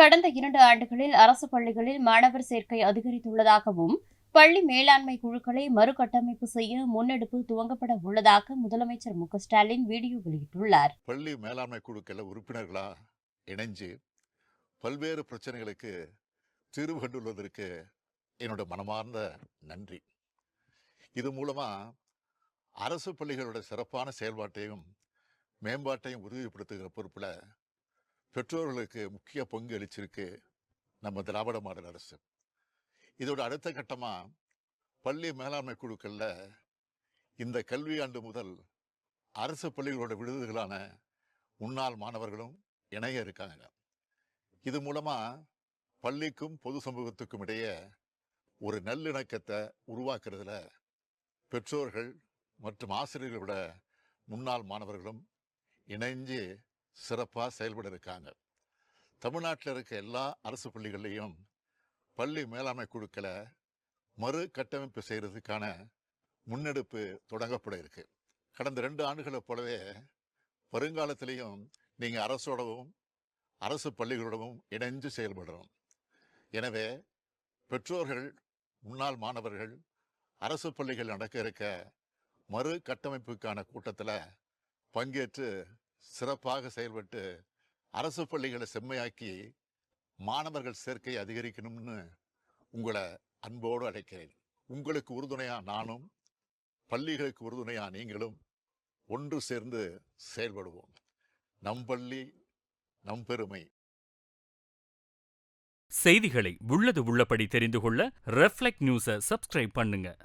கடந்த இரண்டு ஆண்டுகளில் அரசு பள்ளிகளில் மாணவர் சேர்க்கை அதிகரித்துள்ளதாகவும் பள்ளி மேலாண்மை குழுக்களை மறுகட்டமைப்பு செய்ய முன்னெடுப்பு துவங்கப்பட உள்ளதாக முதலமைச்சர் மு. ஸ்டாலின் வீடியோ வெளியிட்டுள்ளார். பள்ளி மேலாண்மை குழுக்களை உறுப்பினர்களா இணைஞ்சு பல்வேறு பிரச்சனைகளுக்கு தீர்வு கண்டுள்ளதற்கு என்னோட மனமார்ந்த நன்றி. இது மூலமா அரசு பள்ளிகளோட சிறப்பான செயல்பாட்டையும் மேம்பாட்டையும் உறுதிப்படுத்துகிற பொறுப்பில் பெற்றோர்களுக்கு முக்கிய பங்கு அளிச்சிருக்கு நம்ம திராவிட மாடல் அரசு. இதோட அடுத்த கட்டமாக பள்ளி மேலாண்மை குழுக்களில் இந்த கல்வியாண்டு முதல் அரசு பள்ளிகளோட விடுதிகளான முன்னாள் மாணவர்களும் இணைய இருக்காங்க. இது மூலமாக பள்ளிக்கும் பொது சமூகத்துக்கும் இடையே ஒரு நல்லிணக்கத்தை உருவாக்குறதுல பெற்றோர்கள் மற்றும் ஆசிரியர்களோட முன்னாள் மாணவர்களும் இணைஞ்சு சிறப்பாக செயல்பட இருக்காங்க தமிழ்நாட்டில் இருக்க எல்லா அரசு பள்ளிகள்லையும் பள்ளி மேலாண்மை குழுக்களை மறு கட்டமைப்பு செய்கிறதுக்கான முன்னெடுப்பு தொடங்கப்பட இருக்கு. கடந்த ரெண்டு ஆண்டுகளை போலவே வருங்காலத்திலையும் நீங்கள் அரசோடவும் அரசு பள்ளிகளோடவும் இணைஞ்சு செயல்படணும் எனவே பெற்றோர்கள் முன்னாள் மாணவர்கள் அரசு பள்ளிகள் நடக்க இருக்க மறு கட்டமைப்புக்கான கூட்டத்தில் பங்கேற்று சிறப்பாக செயல்பட்டு அரசு பள்ளிகளை செம்மையாக்கி மாணவர்கள் சேர்க்கை அதிகரிக்கணும்னு உங்களை அன்போடு அழைக்கிறேன். உங்களுக்கு உறுதுணையா நானும் பள்ளிகளுக்கு உறுதுணையா நீங்களும் ஒன்று சேர்ந்து செயல்படுவோம். நம் பள்ளி நம் பெருமை. செய்திகளை உள்ளது உள்ளபடி தெரிந்து கொள்ள ரெஃப்ளெக்ட் நியூஸை சப்ஸ்கிரைப் பண்ணுங்க.